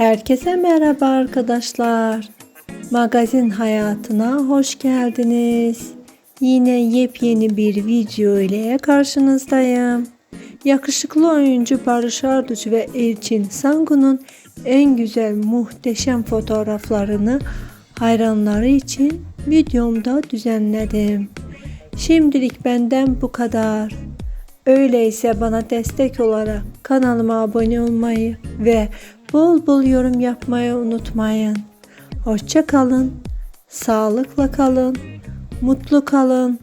Herkese merhaba arkadaşlar. Magazin hayatına hoş geldiniz. Yine yepyeni bir video ile karşınızdayım. Yakışıklı oyuncu Barış Arduç ve Elçin Sangu'nun en güzel muhteşem fotoğraflarını hayranları için videomda düzenledim. Şimdilik benden bu kadar. Öyleyse bana destek olarak kanalıma abone olmayı ve bol bol yorum yapmayı unutmayın. Hoşça kalın, sağlıkla kalın, mutlu kalın.